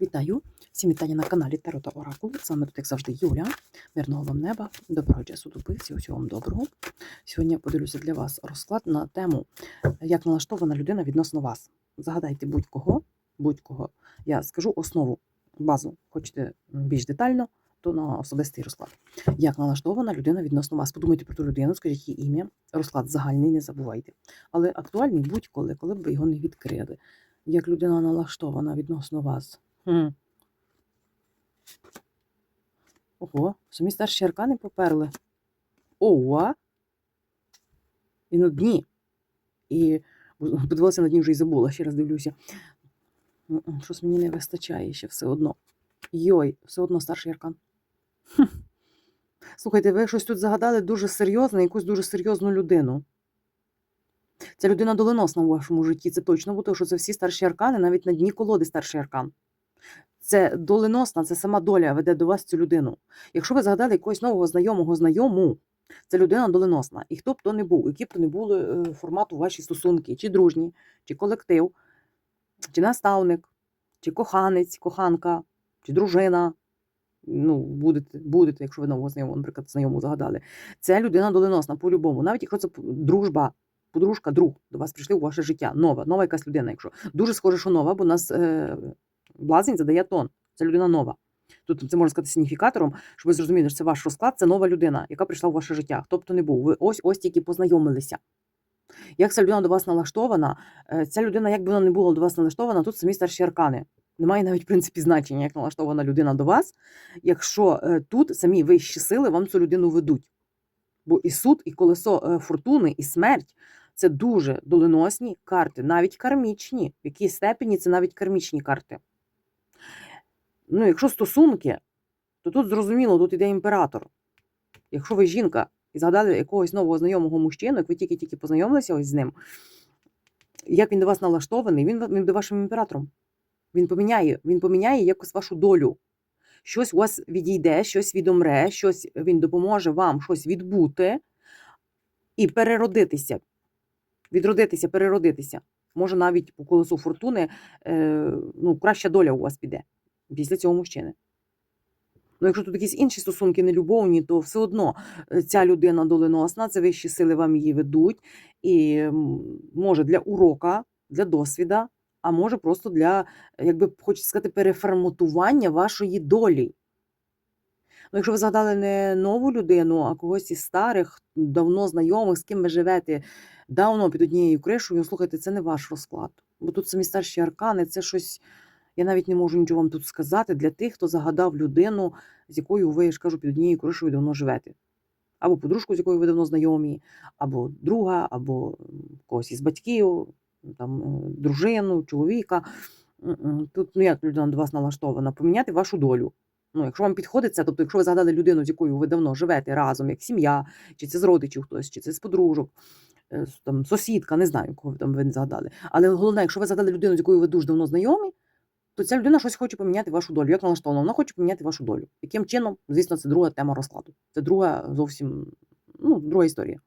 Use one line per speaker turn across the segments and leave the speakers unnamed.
Вітаю! Всім вітання на каналі Таро та Оракул. З вами тут, як завжди, Юля. Мирного вам неба, доброго часу доби, всього вам доброго. Сьогодні я поділюся для вас розклад на тему, як налаштована людина відносно вас. Загадайте будь-кого, будь-кого. Я скажу основу, базу. Хочете більш детально, то на особистий розклад. Як налаштована людина відносно вас. Подумайте про ту людину, скажіть її ім'я. Розклад загальний, не забувайте. Але актуальний будь-коли, коли б ви його не відкрили. Як людина налаштована відносно вас. Хм. Ого, самі старші аркани поперли. Ова! І на дні. І подивилася на дні вже і забула, ще раз дивлюся. Щось мені не вистачає ще все одно. Йой, все одно старший аркан. Слухайте, ви щось тут загадали дуже серйозне, якусь дуже серйозну людину. Ця людина доленосна у вашому житті, це точно, бо тому що це всі старші аркани, навіть на дні колоди старший аркан. Це доленосна, це сама доля веде до вас цю людину. Якщо ви згадали якогось нового знайомого знайому, це людина доленосна. І хто б то не був, які б то не були е, формату ваші стосунки, чи дружні, чи колектив, чи наставник, чи коханець, коханка, чи дружина. Ну, будете, будете, якщо ви нового знайомого, наприклад, знайому загадали. Це людина доленосна по-любому. Навіть якщо це дружба, подружка, друг до вас прийшли у ваше життя. Нова, нова якась людина. Якщо дуже схоже, що нова, бо нас е, блазень задає тон. Це людина нова. Тут це можна сказати сигніфікатором, щоб ви зрозуміли, що це ваш розклад, це нова людина, яка прийшла у ваше життя. Хто б то не був. Ви ось ось тільки познайомилися. Як ця людина до вас налаштована, е, ця людина, як би вона не була до вас налаштована, тут самі старші аркани. Немає навіть в принципі значення, як налаштована людина до вас, якщо е, тут самі вищі сили вам цю людину ведуть. Бо і суд, і колесо е, фортуни, і смерть це дуже доленосні карти, навіть кармічні. В якій степені це навіть кармічні карти. Ну, якщо стосунки, то тут зрозуміло, тут іде імператор. Якщо ви жінка і згадали якогось нового знайомого мужчину, як ви тільки-тільки познайомилися ось з ним, як він до вас налаштований, він, він буде вашим імператором. Він поміняє, він поміняє якось вашу долю. Щось у вас відійде, щось відомре, щось він допоможе вам щось відбути і переродитися. Відродитися, переродитися. Може, навіть по колесу фортуни е, ну, краща доля у вас піде після цього мужчини. Ну, якщо тут якісь інші стосунки нелюбовні, то все одно е, ця людина доленосна, це вищі сили вам її ведуть, і може для урока, для досвіда, а може просто для, як би хочеться сказати, переформатування вашої долі. Ну, якщо ви згадали не нову людину, а когось із старих, давно знайомих, з ким ви живете давно під однією кришею, слухайте, це не ваш розклад. Бо тут самі старші аркани, це щось. Я навіть не можу нічого вам тут сказати для тих, хто загадав людину, з якою ви я ж кажу, під однією кришею давно живете. Або подружку, з якою ви давно знайомі, або друга, або когось із батьків, там, е, дружину, чоловіка. Тут ну як людина до вас налаштована, поміняти вашу долю. Ну, якщо вам підходить це, тобто, якщо ви згадали людину, з якою ви давно живете разом, як сім'я, чи це з родичів хтось, чи це з подружок, е, там, сусідка, не знаю, кого там ви не згадали. Але головне, якщо ви згадали людину, з якою ви дуже давно знайомі, то ця людина щось хоче поміняти вашу долю. Як налаштована? Вона хоче поміняти вашу долю. Яким чином? Звісно, це друга тема розкладу. Це друга зовсім ну, друга історія.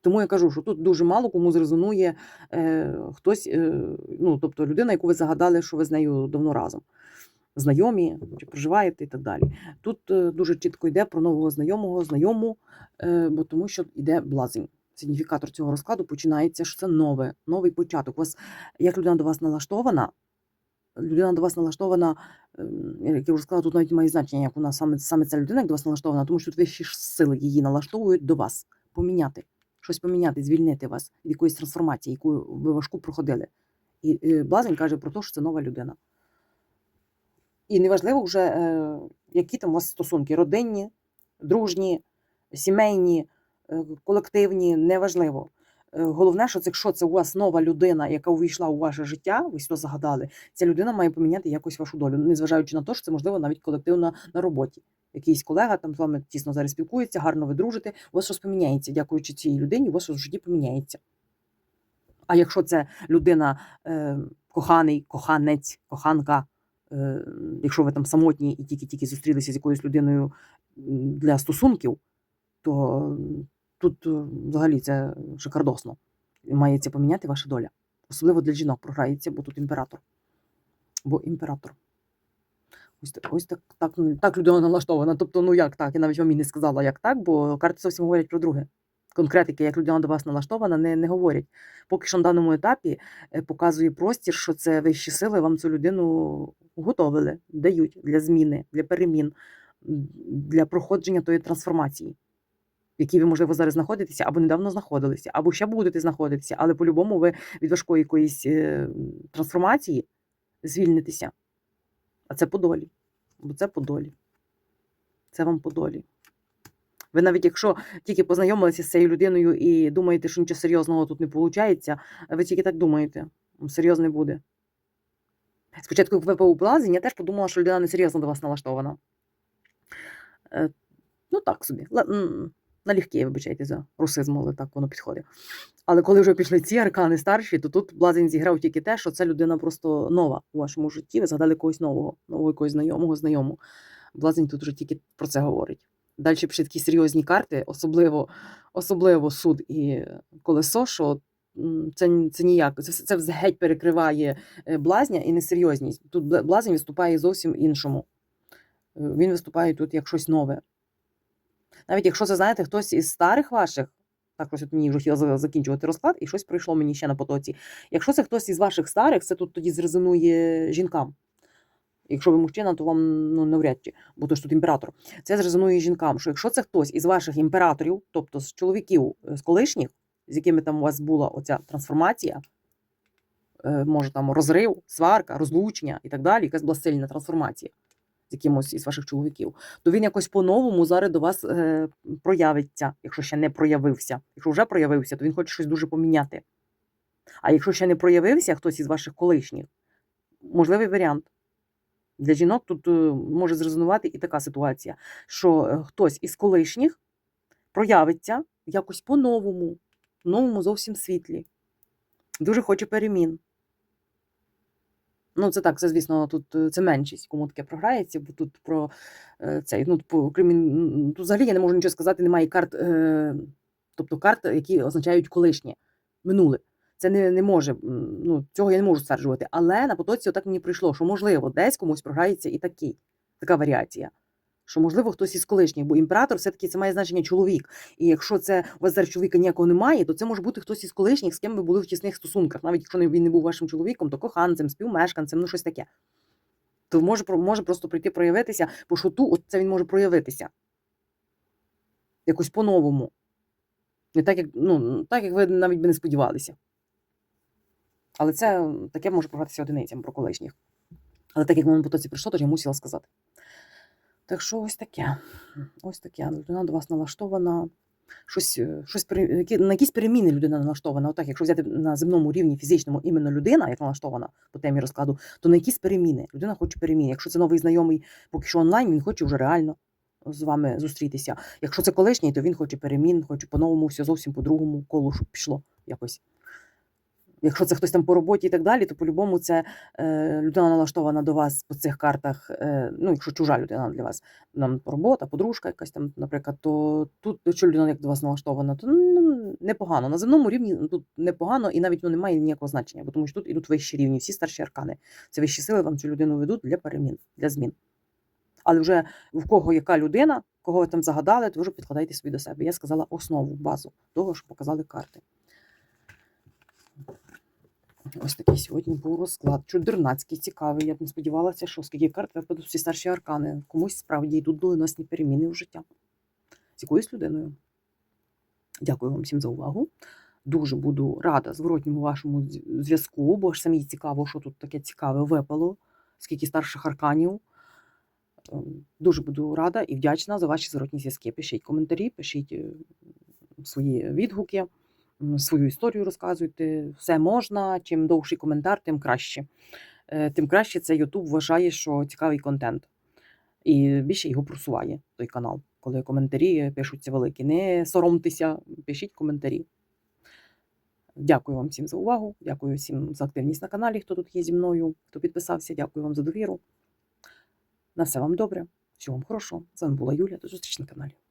Тому я кажу, що тут дуже мало кому зрезонує е, хтось, е, ну, тобто людина, яку ви загадали, що ви з нею давно разом. Знайомі, чи проживаєте і так далі. Тут е, дуже чітко йде про нового знайомого, знайому, е, бо тому що йде блазень. Сигніфікатор цього розкладу починається, що це нове, новий початок. У вас, як людина до вас налаштована, людина до вас налаштована, ем, як я вже сказала, тут навіть має значення, як вона саме, саме ця людина як до вас налаштована, тому що тут вищі сили її налаштовують до вас, поміняти, щось поміняти, звільнити вас від якоїсь трансформації, яку ви важку проходили. І блазень каже про те, що це нова людина. І неважливо вже, е, які там у вас стосунки, родинні, дружні, сімейні, е, колективні, неважливо. Е, Головне, що це якщо це у вас нова людина, яка увійшла у ваше життя, ви сюди загадали, ця людина має поміняти якось вашу долю, незважаючи на те, що це можливо навіть колективно на роботі. Якийсь колега там з вами тісно зараз спілкується, гарно ви дружите, у вас щось поміняється. Дякуючи цій людині, у вас щось в житті поміняється. А якщо це людина, е, коханий, коханець, коханка, е, якщо ви там самотні і тільки-тільки зустрілися з якоюсь людиною для стосунків, то тут е, взагалі це шикардосно. Мається поміняти ваша доля. Особливо для жінок програється, бо тут імператор. Бо імператор. Ось так, ось так, так, ну, так людина налаштована. Тобто, ну як так? Я навіть вам і не сказала, як так, бо карти зовсім говорять про друге. Конкретики, як людина до вас налаштована, не, не говорять. Поки що на даному етапі е, показує простір, що це вищі сили вам цю людину готовили, дають для зміни, для перемін, для проходження тої трансформації, в якій ви, можливо, зараз знаходитеся, або недавно знаходилися, або ще будете знаходитися, але по-любому ви від важкої якоїсь е, трансформації звільнитеся. А це по долі. Бо це по долі. Це вам по долі. Ви навіть якщо тільки познайомилися з цією людиною і думаєте, що нічого серйозного тут не виходить, ви тільки так думаєте. Серйозно не буде. Спочатку, як ви по блазень, я теж подумала, що людина несерйозно до вас налаштована. Е, ну, так собі. Налегке, вибачайте за русизм, але так воно підходить. Але коли вже пішли ці аркани старші, то тут блазень зіграв тільки те, що ця людина просто нова у вашому житті. Ви згадали когось нового, нового якогось знайомого, знайому. Блазень тут вже тільки про це говорить. Далі пішли такі серйозні карти, особливо, особливо суд і колесо, що це, це ніяк, це, це геть перекриває е, блазня і несерйозність. Тут блазень виступає зовсім іншому. Е, Він виступає тут як щось нове. Навіть якщо це, знаєте, хтось із старих ваших, так ось от мені вже хотіла закінчувати розклад, і щось прийшло мені ще на потоці. Якщо це хтось із ваших старих, це тут тоді зрезонує жінкам. Якщо ви мужчина, то вам ну, навряд чи, бо то ж тут імператор. Це зрезонує жінкам, що якщо це хтось із ваших імператорів, тобто з чоловіків, е, з колишніх, з якими там у вас була оця трансформація, е, може там розрив, сварка, розлучення і так далі, якась була сильна трансформація з якимось із ваших чоловіків, то він якось по-новому зараз до вас е, проявиться, якщо ще не проявився. Якщо вже проявився, то він хоче щось дуже поміняти. А якщо ще не проявився хтось із ваших колишніх, можливий варіант. Для жінок тут е, може зрезонувати і така ситуація, що е, хтось із колишніх проявиться якось по-новому, новому зовсім світлі. Дуже хоче перемін. Ну, це так, це, звісно, тут е, це меншість, кому таке програється, бо тут про е, цей, ну, по, тут взагалі я не можу нічого сказати, немає карт, е, тобто карт, які означають колишнє, минуле. Це не, не може, ну, цього я не можу стверджувати. Але на потоці отак мені прийшло, що можливо, десь комусь програється і такий, така варіація. Що, можливо, хтось із колишніх, бо імператор все-таки це має значення чоловік. І якщо це у вас зараз чоловіка ніякого немає, то це може бути хтось із колишніх, з ким ви були в тісних стосунках. Навіть якщо він не був вашим чоловіком, то коханцем, співмешканцем, ну щось таке. То може, може просто прийти проявитися, по шуту, от це він може проявитися. Якось по-новому. Не так, як, ну, так, як ви навіть би не сподівалися. Але це таке може програтися одиницям про колишніх. Але так як воно потоці прийшло, то я мусила сказати. Так що ось таке. Ось таке. Людина до вас налаштована. Щось, е, щось на якісь переміни людина налаштована. Отак, якщо взяти на земному рівні фізичному іменно людина, як налаштована по темі розкладу, то на якісь переміни. Людина хоче перемін. Якщо це новий знайомий, поки що онлайн, він хоче вже реально з вами зустрітися. Якщо це колишній, то він хоче перемін, хоче по-новому, все зовсім по-другому колу, щоб пішло якось. Якщо це хтось там по роботі і так далі, то по-любому це е, людина налаштована до вас по цих картах. Е, ну, якщо чужа людина для вас, нам робота, подружка якась там, наприклад, то тут, якщо людина як до вас налаштована, то ну, непогано. На земному рівні ну, тут непогано і навіть ну, немає ніякого значення, бо тому що тут ідуть вищі рівні, всі старші аркани. Це вищі сили вам цю людину ведуть для перемін, для змін. Але вже в кого яка людина, кого ви там загадали, то вже підкладайте собі до себе. Я сказала основу, базу того, що показали карти. Ось такий сьогодні був розклад. Чудернацький, цікавий. Я б не сподівалася, що скільки карт випадуть всі старші аркани. Комусь справді йдуть доленосні переміни в життя з якоюсь людиною. Дякую вам всім за увагу. Дуже буду рада зворотньому вашому зв'язку, бо ж самі цікаво, що тут таке цікаве випало, скільки старших арканів. Ем, Дуже буду рада і вдячна за ваші зворотні зв'язки. Пишіть коментарі, пишіть е, свої відгуки, свою історію розказуйте. Все можна. Чим довший коментар, тим краще. Е, Тим краще це YouTube вважає, що цікавий контент. І більше його просуває той канал, коли коментарі пишуться великі. Не соромтеся, пишіть коментарі. Дякую вам всім за увагу. Дякую всім за активність на каналі, хто тут є зі мною, хто підписався. Дякую вам за довіру. На все вам добре. Всього вам хорошого. З вами була Юля. До зустрічі на каналі.